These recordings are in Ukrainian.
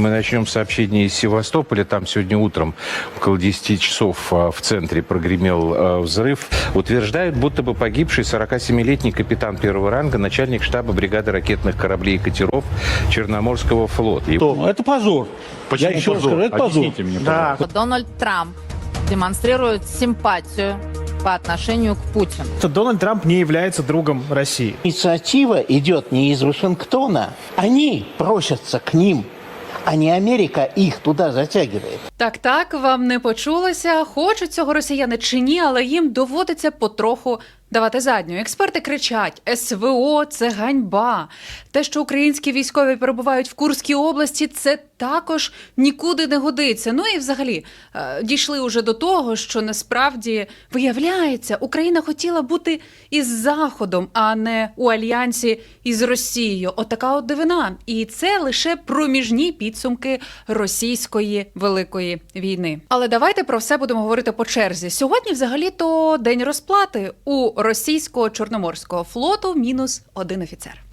Мы начнем с сообщения из Севастополя. Там сегодня утром около 10 часов а, в центре прогремел а, взрыв. Утверждают, будто бы погибший 47-летний капитан первого ранга, начальник штаба бригады ракетных кораблей и катеров Черноморского флота. Ну, Это позор. Почему Я еще позор? скажу, это позор. Объясните мне, да. Дональд Трамп демонстрирует симпатию по отношению к Путину. Дональд Трамп не является другом России. Инициатива идет не из Вашингтона. Они просятся к ним, а не Америка їх туди затягує. Так, так, вам не почулося. Хочуть цього росіяни чи ні, але їм доводиться потроху давати задню. Експерти кричать: СВО це ганьба. Те, що українські військові перебувають в Курській області, це також нікуди не годиться. Ну і взагалі е, дійшли уже до того, що насправді виявляється, Україна хотіла бути із Заходом, а не у альянсі із Росією. Отака от дивина. І це лише проміжні підсумки російської великої війни. Але давайте про все будемо говорити по черзі. Сьогодні, взагалі, то день розплати у російського чорноморського флоту мінус один офіцер.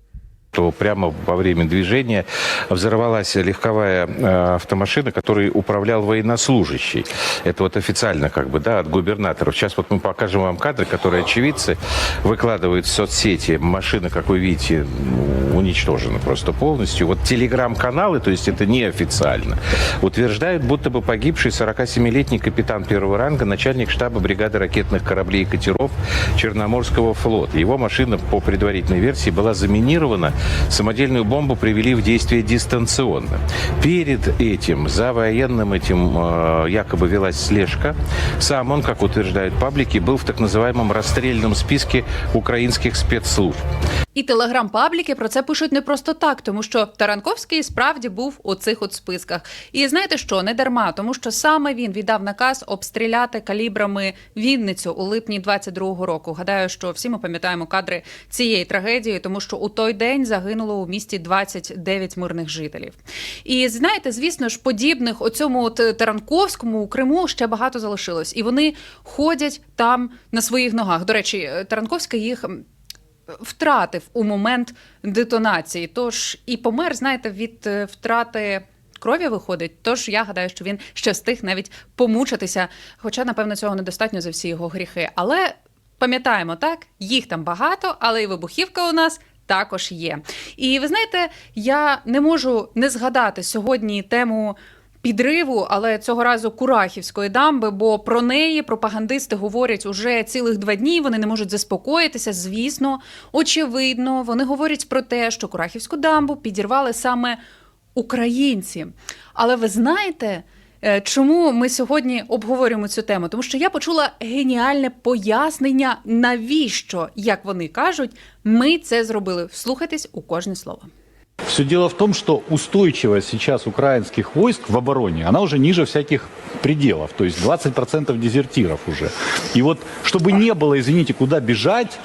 То прямо во время движения взорвалась легковая э, автомашина, которой управлял военнослужащий. Это вот официально как бы, да, от губернаторов. Сейчас вот мы покажем вам кадры, которые очевидцы выкладывают в соцсети. Машина, как вы видите, уничтожена просто полностью. Вот телеграм-каналы, то есть это неофициально, утверждают, будто бы погибший 47-летний капитан первого ранга, начальник штаба бригады ракетных кораблей и катеров Черноморского флота. Его машина, по предварительной версии, была заминирована. Самодельную бомбу привели в действие дистанционно. Перед этим, за военным этим э, якобы велась слежка. Сам он, как утверждают паблики, был в так называемом расстрельном списке украинских спецслужб. І телеграм-пабліки про це пишуть не просто так, тому що Таранковський справді був у цих от списках. І знаєте що, не дарма, тому що саме він віддав наказ обстріляти калібрами Вінницю у липні 22-го року. Гадаю, що всі ми пам'ятаємо кадри цієї трагедії, тому що у той день загинуло у місті 29 мирних жителів. І знаєте, звісно ж, подібних у цьому от Таранковському у Криму ще багато залишилось, і вони ходять там на своїх ногах. До речі, Таранковська їх втратив у момент детонації. Тож і помер, знаєте, від е, втрати. Крові виходить, тож я гадаю, що він ще встиг навіть помучитися. Хоча, напевно, цього недостатньо за всі його гріхи. Але пам'ятаємо так, їх там багато, але і вибухівка у нас також є. І ви знаєте, я не можу не згадати сьогодні тему підриву, але цього разу Курахівської дамби, бо про неї пропагандисти говорять уже цілих два дні. Вони не можуть заспокоїтися. Звісно, очевидно, вони говорять про те, що Курахівську дамбу підірвали саме українці. Але ви знаєте. е, Чому ми сьогодні обговорюємо цю тему? Тому що я почула геніальне пояснення, навіщо, як вони кажуть, ми це зробили. Вслухайтесь у кожне слово. Все дело в том, что устойчивость сейчас украинских войск в обороне, она уже ниже всяких пределов. То есть 20% дезертиров уже. И вот, чтобы не было, извините, куда бежать,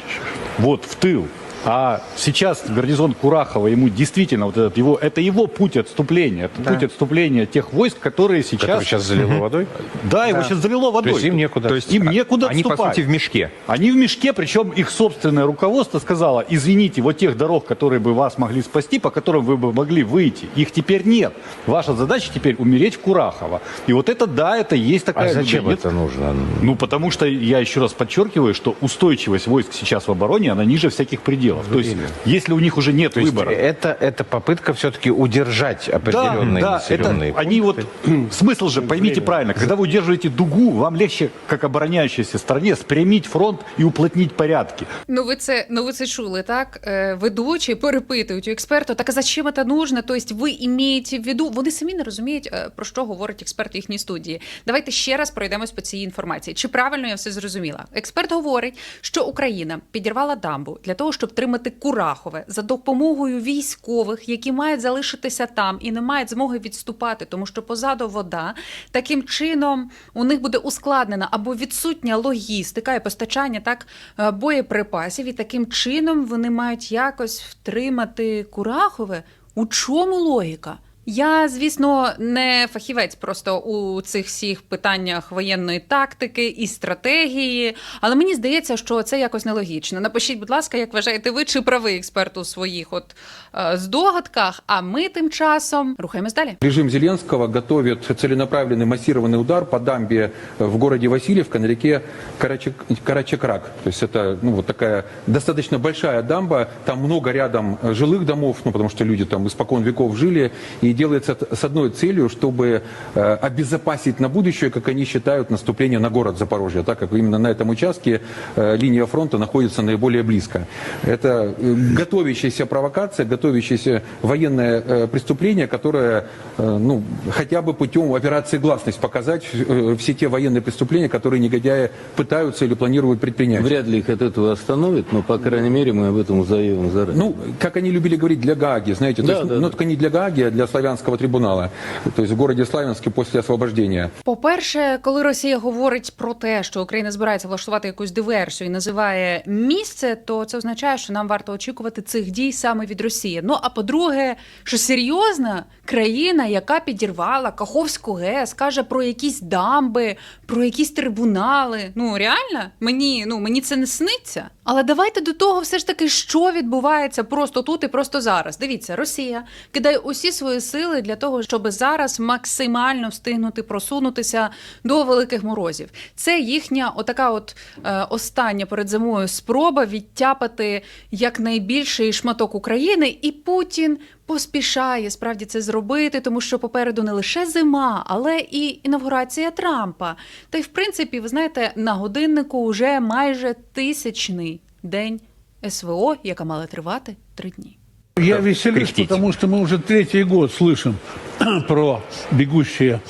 вот в тыл, а сейчас гарнизон Курахова, ему действительно вот этот его, это его путь отступления, это путь отступления тех войск, которые сейчас... Который сейчас залило водой. Да, его сейчас залило водой. есть им некуда. То есть им некуда Они, по отступать. сути, в мешке. Они в мешке, причем их собственное руководство сказало, извините, вот тех дорог, которые бы вас могли спасти, по которым вы бы могли выйти, их теперь нет. Ваша задача теперь умереть в Курахово. И вот это, да, это есть такая... А зачем нет? это нужно? Ну, потому что, я еще раз подчеркиваю, что устойчивость войск сейчас в обороне, она ниже всяких пределов. То есть, если у них уже нет То есть выбора... это, это попытка все-таки удержать Да, определенные да, населенные это, они вот, смысл же, поймите правильно, когда вы удерживаете дугу, вам легче, как обороняющейся стране, спрямить фронт и уплотнить порядки. Ну, ви це ну ви це чули, так? Е, ведучі перепитують у експерта, так а зачем це нужно? Тобто ви імієте в виду, вони самі не розуміють, е, про що говорить експерт в їхній студії. Давайте ще раз пройдемось по цій інформації. Чи правильно я все зрозуміла? Експерт говорить, що Україна підірвала дамбу для того, щоб тримати Курахове за допомогою військових, які мають залишитися там і не мають змоги відступати, тому що позаду вода. Таким чином у них буде ускладнена або відсутня логістика і постачання так е, боєприпасів, і таким чином вони мають якось втримати Курахове. У чому логіка? Я, звісно, не фахівець просто у цих всіх питаннях воєнної тактики і стратегії, але мені здається, що це якось нелогічно. Напишіть, будь ласка, як вважаєте ви, чи правий експерт у своїх от е, здогадках? А ми тим часом рухаємось далі. Режим Зеленского готовит целенаправленный массированный удар по дамбе в городе Васильевка на реке Карачек- Карачекрак. То есть это ну, вот такая достаточно большая дамба, там много рядом э, жилых домов, ну, потому что люди там испокон веков жили, и делается с одной целью, чтобы э, обезопасить на будущее, как они считают, наступление на город Запорожье, так как именно на этом участке э, линия фронта находится наиболее близко. Это э, готовящаяся провокация, готовящееся военное преступление, которое, ну, хотя бы путем операции «Гласность» показать все те военные преступления, которые негодяи пытаются или планируют предпринять. Вряд ли их от этого остановит, но, по крайней мере, мы об этом узнаем заранее. Ну, как они любили говорить, для Гааги, знаете, Да, есть, да, ну, да. только не для Гааги, а для славянского трибунала, то есть в городе Славянске после освобождения. По-перше, коли Росія говорить про те, що Україна збирається влаштувати якусь диверсію і називає місце, то це означає, що нам варто очікувати цих дій саме від Росії. Ну а по-друге, що серйозна країна, яка підірвала Каховську ГЕС, каже про якісь дамби, про якісь трибунали. Ну реально, мені ну мені це не сниться. Але давайте до того, все ж таки, що відбувається просто тут і просто зараз. Дивіться, Росія кидає усі свої сили для того, щоб зараз максимально встигнути просунутися до великих морозів. Це їхня отака, от е, остання перед зимою спроба відтяпати якнайбільший шматок України, і Путін поспішає справді це зробити, тому що попереду не лише зима, але і інавгурація Трампа. Та й в принципі, ви знаєте, на годиннику вже майже тисячний день СВО, яка мала тривати три дні. Я веселюсь, кряхтите. потому что мы уже третий год слышим про бегущие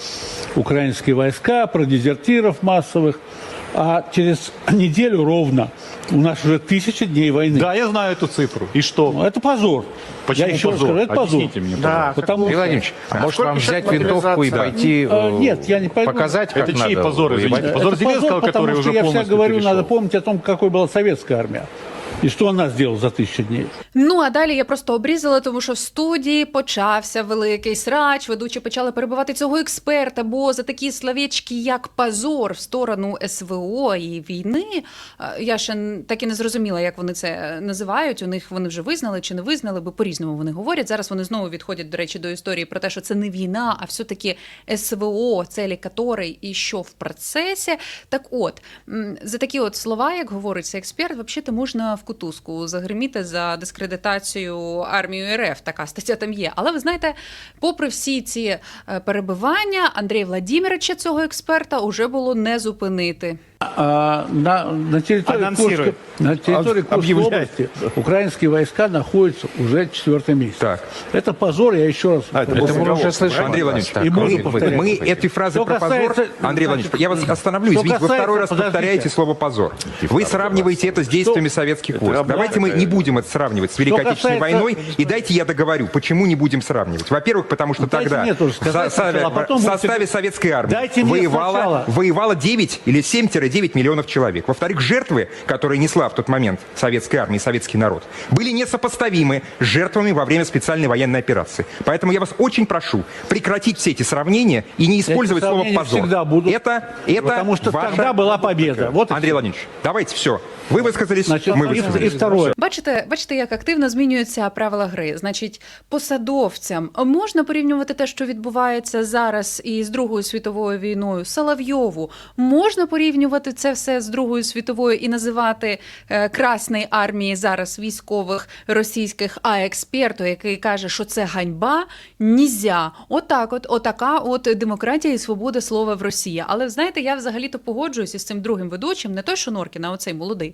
украинские войска, про дезертиров массовых. А через неделю ровно у нас уже тысяча дней войны. Да, я знаю эту цифру. И что? Ну, Это позор. Почему я еще раз позор? скажу, это позор. Объясните мне, Да, Потому что... Владимирович, а может вам взять винтовку и пойти Э, э, нет, я не пойду. показать, как Это чей надо позор, воевать? извините? Позор Это Зеленского, который уже я всегда говорю, перешел. надо помнить о том, какой была советская армия. И что она сделала за тысячу дней. Ну а далі я просто обрізала, тому що в студії почався великий срач. Ведучі почали перебивати цього експерта, бо за такі словечки, як позор в сторону СВО і війни. е, Я ще так і не зрозуміла, як вони це називають. У них вони вже визнали чи не визнали, бо по-різному вони говорять. Зараз вони знову відходять, до речі, до історії про те, що це не війна, а все-таки СВО, целі которой і що в процесі. Так от, за такі от слова, як говорить цей експерт, взагалі можна в кутузку загриміти за дискредитацію армію РФ. Така стаття там є. Але ви знаєте, попри всі ці е, перебивання, Андрія Владимировича, цього експерта, уже було не зупинити. А, на, на территории. Курской, на территории Курской области украинские войска находятся уже четвертый месяц. Так. Это позор, я еще раз Это мы уже слышали. Андрей Владимирович, Так, и мы- можно мы- эти фразы Что про позор... касается, Андрей значит, Владимирович, я вас остановлю. что Извините, вы касается- второй раз подождите. повторяете слово «позор». Вы сравниваете это с действиями советских войск. Давайте мы не будем это сравнивать с Великой Что Отечественной касается- войной. И дайте я договорю, почему не будем сравнивать. Во-первых, потому что Ну, тогда в а составе советской армии воевало, воевало 9 или 7-9 миллионов человек. Во-вторых, жертвы, которые несла в тот момент советская армия и советский народ, были несопоставимы с жертвами во время специальной военной операции. Поэтому я вас очень прошу прекратить все эти сравнения и не использовать слово сравнения «позор». всегда будут, это, это потому что ваша- тогда была победа. Вот Андрей. Владимирович, давайте все. Вы высказались, Значит, мы и, высказались. и второе. Бачите, бачите, як активно змінюються правила гри. Значить, посадовцям можна порівнювати те, що відбувається зараз із Другою світовою війною. Соловйову можна порівнювати це все з Другою світовою і називати е, Красної армії зараз військових російських, а експерту, який каже, що це ганьба, нізя. Отак, от отака, от демократія і свобода слова в Росії. Але знаєте, я взагалі-то погоджуюся з цим другим ведучим, не той, що Норкін, а оцей молодий.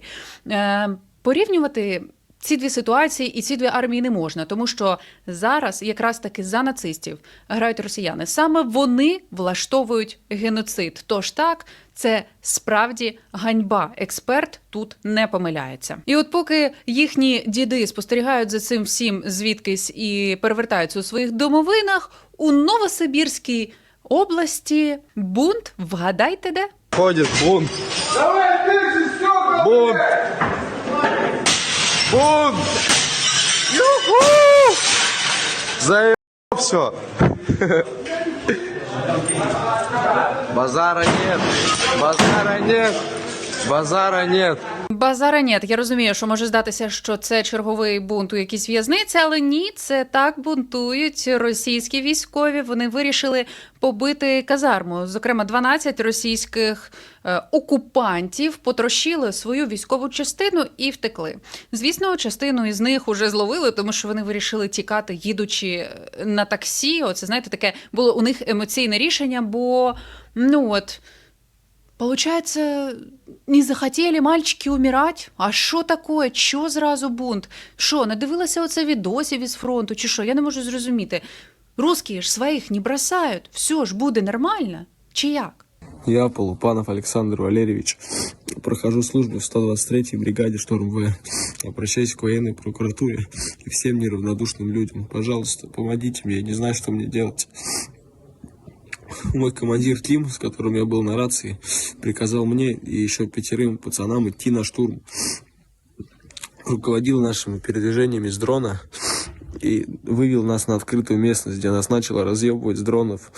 Е, порівнювати. Ці дві ситуації і ці дві армії не можна, тому що зараз якраз таки за нацистів грають росіяни. Саме вони влаштовують геноцид. Тож так, це справді ганьба. Експерт тут не помиляється. І от поки їхні діди спостерігають за цим всім звідкись і перевертаються у своїх домовинах, у Новосибірській області бунт. Вгадайте де? Ходит бунт. Бунт. Бунт. Юху! Заебал все. Базара нет, базара нет, базара нет. Базара нет. Я розумію, що може здатися, що це черговий бунт у якійсь в'язниці, але ні, це так бунтують російські військові. Вони вирішили побити казарму. Зокрема, 12 російських е, окупантів потрощили свою військову частину і втекли. Звісно, частину із них уже зловили, тому що вони вирішили тікати, їдучи е, на таксі. Оце знаєте, таке було у них емоційне рішення, бо ну от. Получается, не захотіли мальчики умирать? А що таке? Що зразу бунт? Що, не дивилася оце відосів із фронту, чи що? Я не можу зрозуміти. Русські ж своїх не бросають. Все ж буде нормально? Чи як? Я, Полупанов Александр Валерьевич, прохожу службу в 123-й бригаде Шторм В. Обращаюсь к военной прокуратуре и всем неравнодушным людям. Пожалуйста, помогите мне, я не знаю, что мне делать. Мой командир Тим, с которым я был на рации, приказал мне и еще пятерым пацанам идти на штурм. Руководил нашими передвижениями с дрона и вывел нас на открытую местность, где нас начало разъебывать с дронов.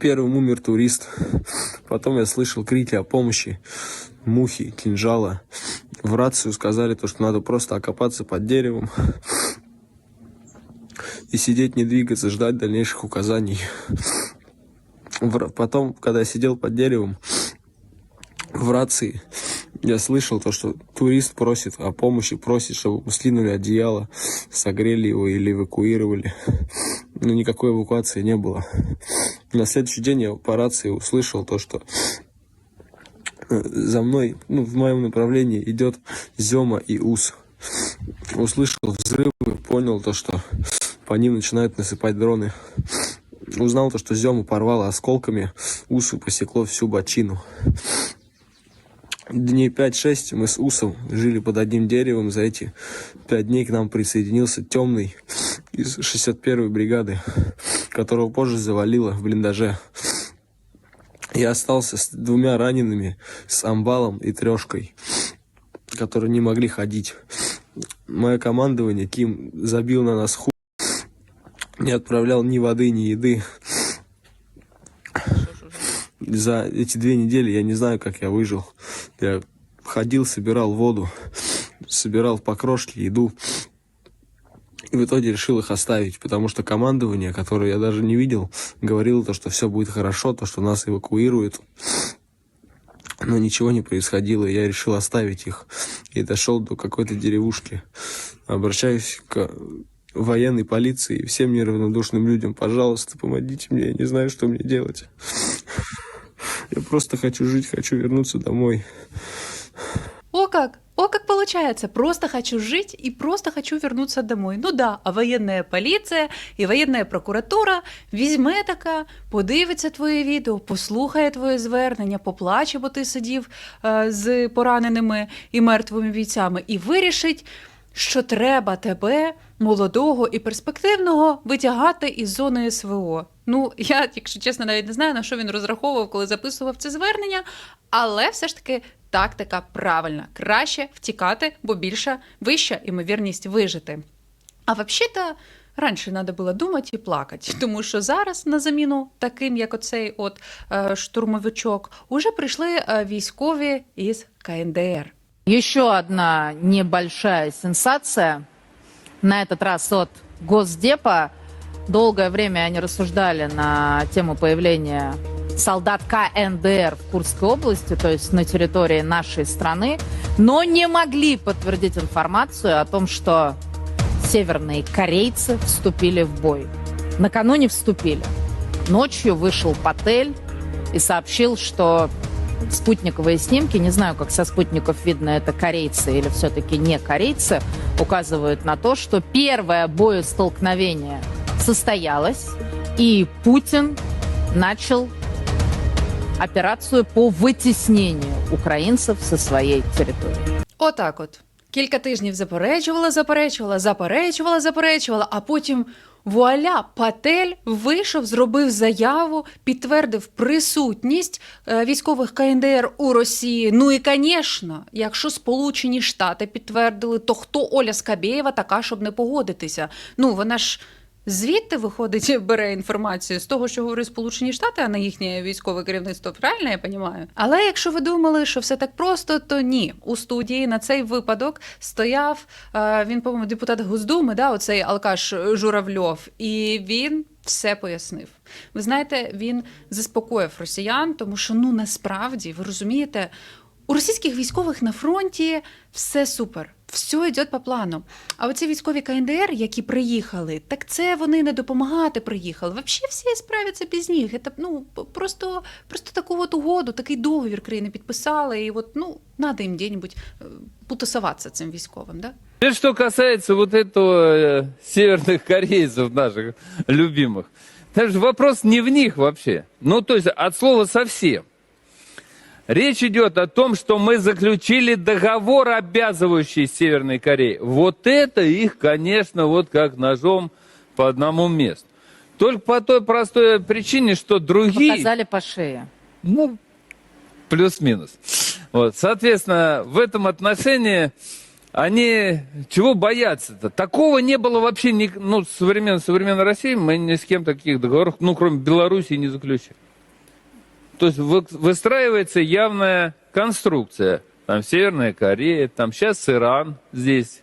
Первым умер турист. Потом я слышал крики о помощи. Мухи, кинжала. В рацию сказали то, что надо просто окопаться под деревом. И сидеть, не двигаться, ждать дальнейших указаний. Потом, когда я сидел под деревом, в рации я слышал то, что турист просит о помощи, просит, чтобы мы слинули одеяло, согрели его или эвакуировали. Но никакой эвакуации не было. На следующий день я по рации услышал то, что э, за мной, ну, в моем направлении идет Зема и Ус. Услышал взрывы, понял то, что по ним начинают насыпать дроны. Узнал то, что Зему порвало осколками, Усу посекло всю бочину. Дней 5-6 мы с Усом жили под одним деревом. За эти пять дней к нам присоединился темный из 61-й бригады, которого позже завалило в блиндаже. Я остался с двумя ранеными, с амбалом и трешкой, которые не могли ходить. Мое командование, Ким, забил на нас ху... Не отправлял ни воды, ни еды. За эти две недели я не знаю, как я выжил. Я ходил, собирал воду, собирал покрошки, еду. И в итоге решил их оставить, потому что командование, которое я даже не видел, говорило то, что все будет хорошо, то, что нас эвакуируют. Но ничего не происходило, и я решил оставить их. И дошел до какой-то деревушки. Обращаюсь к военной полиции всем неравнодушным людям. Пожалуйста, помогите мне, я не знаю, что мне делать. Я просто хочу жить, хочу вернуться домой. О как! О как получается! Просто хочу жить и просто хочу вернуться домой. Ну да, а воєнна поліція і воєнна прокуратура візьме така, подивиться твоє відео, послухає твоє звернення, поплаче, бо ти сидів е, з пораненими і мертвими бійцями, і вирішить, що треба тебе, молодого і перспективного, витягати із зони СВО. Ну, я, якщо чесно, навіть не знаю, на що він розраховував, коли записував це звернення, але все ж таки тактика правильна. Краще втікати, бо більша вища ймовірність вижити. А взагалі-то раніше треба було думати і плакати, тому що зараз на заміну таким, як оцей от е, штурмовичок, уже прийшли е, військові із КНДР. Еще одна небольшая сенсация. На этот раз от Госдепа. Долгое время они рассуждали на тему появления солдат КНДР в Курской области, то есть на территории нашей страны, но не могли подтвердить информацию о том, что северные корейцы вступили в бой. Накануне вступили. Ночью вышел Патель и сообщил, что спутниковые снимки, не знаю, как со спутников видно, это корейцы или все-таки не корейцы, указывают на то, что первое боестолкновение состоялось, и Путин начал операцию по вытеснению украинцев со своей территории. Отак от. Кілька тижнів заперечувала, заперечувала, заперечувала, заперечувала, а потім вуаля, Патель вийшов, зробив заяву, підтвердив присутність е, військових КНДР у Росії. Ну і, звісно, якщо Сполучені Штати підтвердили, то хто Оля Скабєєва така, щоб не погодитися? Ну, вона ж звідти виходить, бере інформацію з того, що говорить Сполучені Штати, а не їхнє військове керівництво. Правильно я розумію? Але якщо ви думали, що все так просто, то ні. У студії на цей випадок стояв е, він, по-моєму, депутат Госдуми, да, оцей Алкаш Журавльов, і він. Все пояснив. Ви знаєте, він заспокоїв росіян, тому що ну насправді ви розумієте, у російських військових на фронті все супер, все йде по плану. А оці військові КНДР, які приїхали, так це вони не допомагати приїхали. Взагалі всі справляться без них. Це, ну, п- просто, просто таку от угоду, такий договір країни підписали, і от, ну, надо їм де-нибудь е, потусуватися цим військовим, да? Теперь, что касается вот этого э, северных корейцев наших любимых. Даже вопрос не в них вообще. Ну, то есть от слова совсем. Речь идет о том, что мы заключили договор, обязывающий Северной Корее. Вот это их, конечно, вот как ножом по одному месту. Только по той простой причине, что другие... Показали по шее. Ну, плюс-минус. Вот, соответственно, в этом отношении они чего боятся-то? Такого не было вообще ни, ну, современной, современной России. Мы ни с кем таких договоров, ну, кроме Белоруссии, не заключили. То есть вы- выстраивается явная конструкция. Там Северная Корея, там сейчас Иран здесь.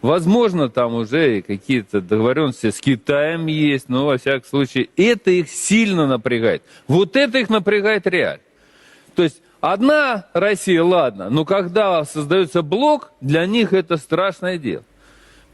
Возможно, там уже какие-то договоренности с Китаем есть, но, во всяком случае, это их сильно напрягает. Вот это их напрягает реально. То есть одна Россия, ладно, но когда создается блок, для них это страшное дело.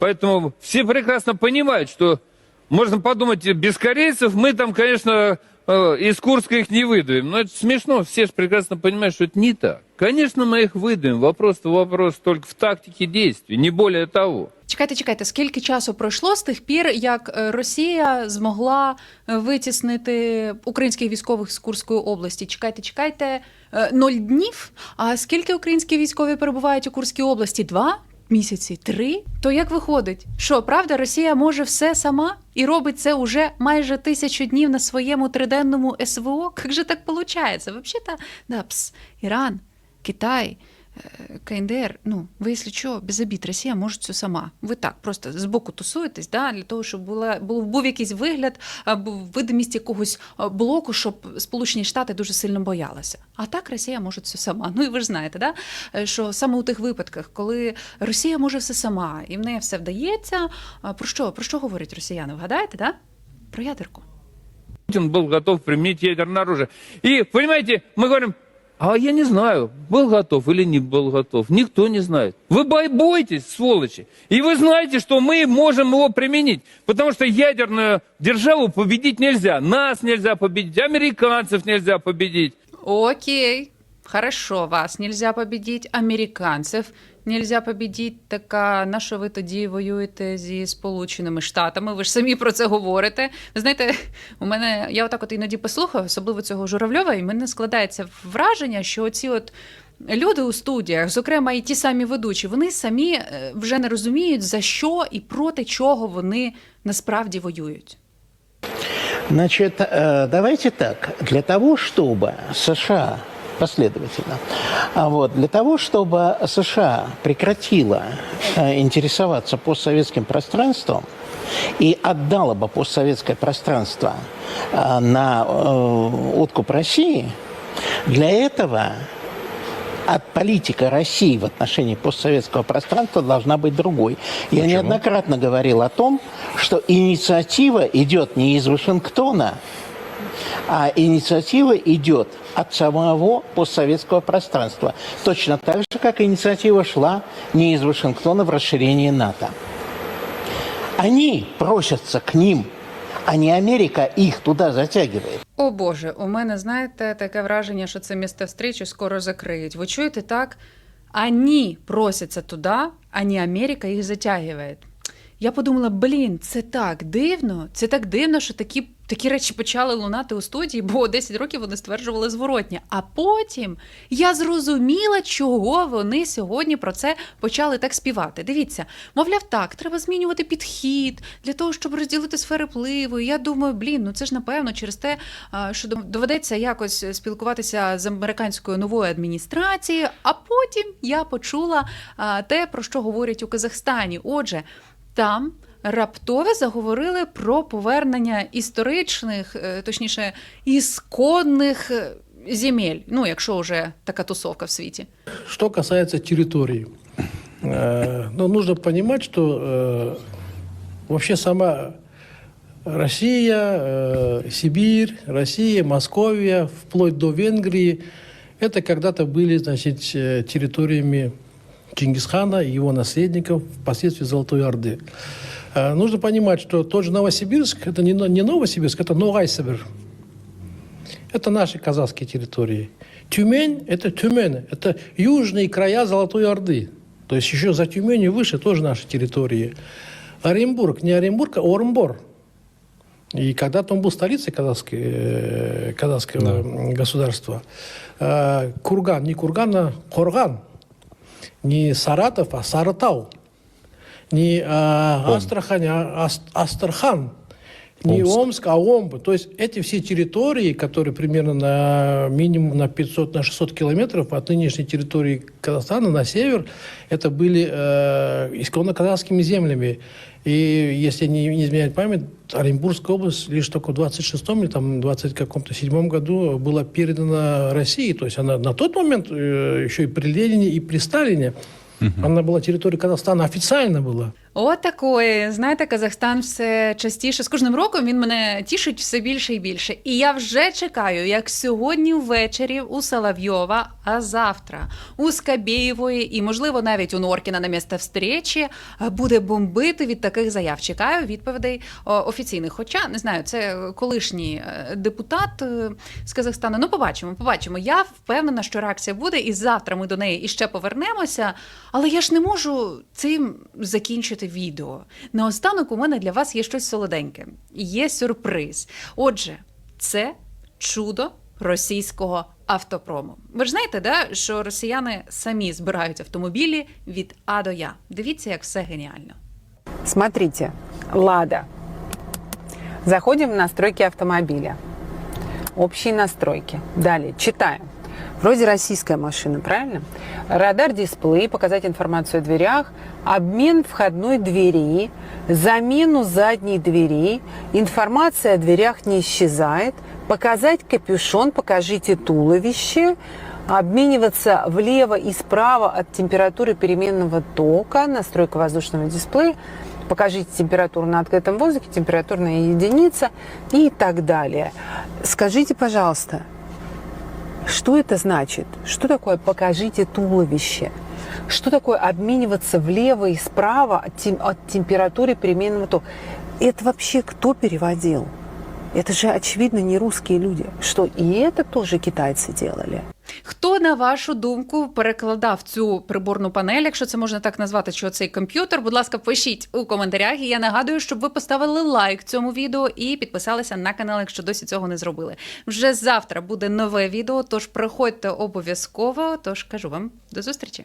Поэтому все прекрасно понимают, что можно подумать, без корейцев мы там, конечно, из Курска их не выдавим. Но это смешно, все же прекрасно понимают, что это не так. Конечно, мы их выдавим. Вопрос-то вопрос только в тактике действий, не более того. Чекайте, чекайте, скільки часу пройшло з тих пір, як е, Росія змогла е, витіснити українських військових з Курської області? Чекайте, чекайте, е, ноль днів. А скільки українські військові перебувають у Курській області? Два місяці? Три? То як виходить? Що правда, Росія може все сама і робить це уже майже тисячу днів на своєму триденному СВО? Як же так виходить? Взагалі, да, пс, Іран, Китай. Э, КНДР, ну, ви, якщо що, без обід, Росія може це сама. Ви так просто збоку тусуєтесь, да, для того, щоб була, був, був якийсь вигляд, а, був видимість якогось а, блоку, щоб Сполучені Штати дуже сильно боялися. А так Росія може це сама. Ну і ви ж знаєте, да, е, що саме у тих випадках, коли Росія може все сама, і в неї все вдається. а, Про що, про що говорять росіяни? Вгадаєте, да? Про ядерку. Путин был готов применить ядерное оружие. И, понимаете, мы говорим, а я не знаю, был готов или не был готов. Никто не знает. Вы бой- бойтесь, сволочи. И вы знаете, что мы можем его применить. Потому что ядерную державу победить нельзя. Нас нельзя победить, американцев нельзя победить. Окей, хорошо, вас нельзя победить, американців нельзя победить. Так а на що ви тоді воюєте зі Сполученими Штатами? Ви ж самі про це говорите. Ви знаєте, у мене я отак от іноді послухаю, особливо цього Журавльова, і мене складається враження, що оці от. Люди у студіях, зокрема і ті самі ведучі, вони самі е, вже не розуміють, за що і проти чого вони насправді воюють. Значит, э, давайте так. Для того, чтобы США последовательно. А вот для того, чтобы США прекратила э, интересоваться постсоветским пространством и отдала бы постсоветское пространство э, на э, откуп России, для этого от политика России в отношении постсоветского пространства должна быть другой. Я неоднократно говорил о том, что инициатива идет не из Вашингтона, а инициатива идет от самого постсоветского пространства. Точно так же, как инициатива шла не из Вашингтона в расширении НАТО. Они просятся к ним, а не Америка их туда затягивает. О Боже, у мене, знаєте, таке враження, що це місце встречі скоро закриють. Ви чуєте так? Они просяться туди, а не Америка їх затягує. Я подумала, блін, це так дивно. Це так дивно, що такі, такі речі почали лунати у студії, бо 10 років вони стверджували зворотнє. А потім я зрозуміла, чого вони сьогодні про це почали так співати. Дивіться, мовляв, так, треба змінювати підхід для того, щоб розділити сфери впливу. Я думаю, блін, ну це ж напевно через те, що доведеться якось спілкуватися з американською новою адміністрацією. А потім я почула те, про що говорять у Казахстані. Отже, там раптово заговорили про повернення історичних, е, точніше, ісконних е, земель. Ну, якщо вже така тусовка в світі. Что касается территории, э, ну, нужно понимать, что э, вообще сама Россия, э, Сибирь, Россия, Московия, вплоть до Венгрии, это когда-то были, значит, э, территориями Чингисхана и его наследников, впоследствии Золотой Орды. Э, Нужно понимать, что тот же Новосибирск, это не, не Новосибирск, это Новайсибирь. Это наши казахские территории. Тюмень – это Тюмень, это южные края Золотой Орды. То есть еще за Тюменью выше тоже наши территории. Оренбург, не Оренбург, а Оренбор. И когда-то он был столицей казахской, э, казахского м, государства. Э, Курган, не Курган, а Корган. Не Саратов, а Саратау. Не а, Астрахань, а Ас- Астрахань. Не Омск, а Омбы. То есть эти все территории, которые примерно на минимум на 500, на 600 километров от нынешней территории Казахстана на север, это были э, исконно казахскими землями. И если не, не изменяет память, Оренбургская область лишь только в 26-м или там 20 каком-то седьмом году была передана России. То есть она на тот момент э, еще и при Ленине, и при Сталине она была территорией Казахстана, официально была. Отакої, знаєте, Казахстан все частіше. З кожним роком він мене тішить все більше і більше. І я вже чекаю, як сьогодні ввечері у Соловйова, а завтра у Скабєєвої і, можливо, навіть у Норкіна на місце встречі е, буде бомбити від таких заяв. Чекаю відповідей офіційних. Хоча не знаю, це колишній е, депутат е, з Казахстану. Ну, побачимо, побачимо. Я впевнена, що реакція буде, і завтра ми до неї іще повернемося. Але я ж не можу цим закінчити відео. Наостанок у мене для вас є щось солоденьке. Є сюрприз. Отже, це чудо російського автопрому. Ви ж знаєте, да, що росіяни самі збирають автомобілі від А до Я. Дивіться, як все геніально. Смотрите, Лада. Заходим в настройки автомобиля. Общие настройки. Далее, читаем. Вроде российская машина, правильно? Радар-дисплей, показать информацию о дверях, обмен входной двери, замену задней двери, информация о дверях не исчезает, показать капюшон, покажите туловище, обмениваться влево и справа от температуры переменного тока, настройка воздушного дисплея, покажите температуру на открытом воздухе, температурная единица и так далее. Скажите, пожалуйста, что это значит? Что такое покажите туловище? Что такое обмениваться влево и справа от, тем- от температуры переменного тока? Это вообще кто переводил? Это же, очевидно, не русские люди. Что и это тоже китайцы делали. Хто, на вашу думку, перекладав цю приборну панель, якщо це можна так назвати, що цей комп'ютер? Будь ласка, пишіть у коментарях. І я нагадую, щоб ви поставили лайк цьому відео і підписалися на канал, якщо досі цього не зробили. Вже завтра буде нове відео, тож приходьте обов'язково. Тож кажу вам до зустрічі.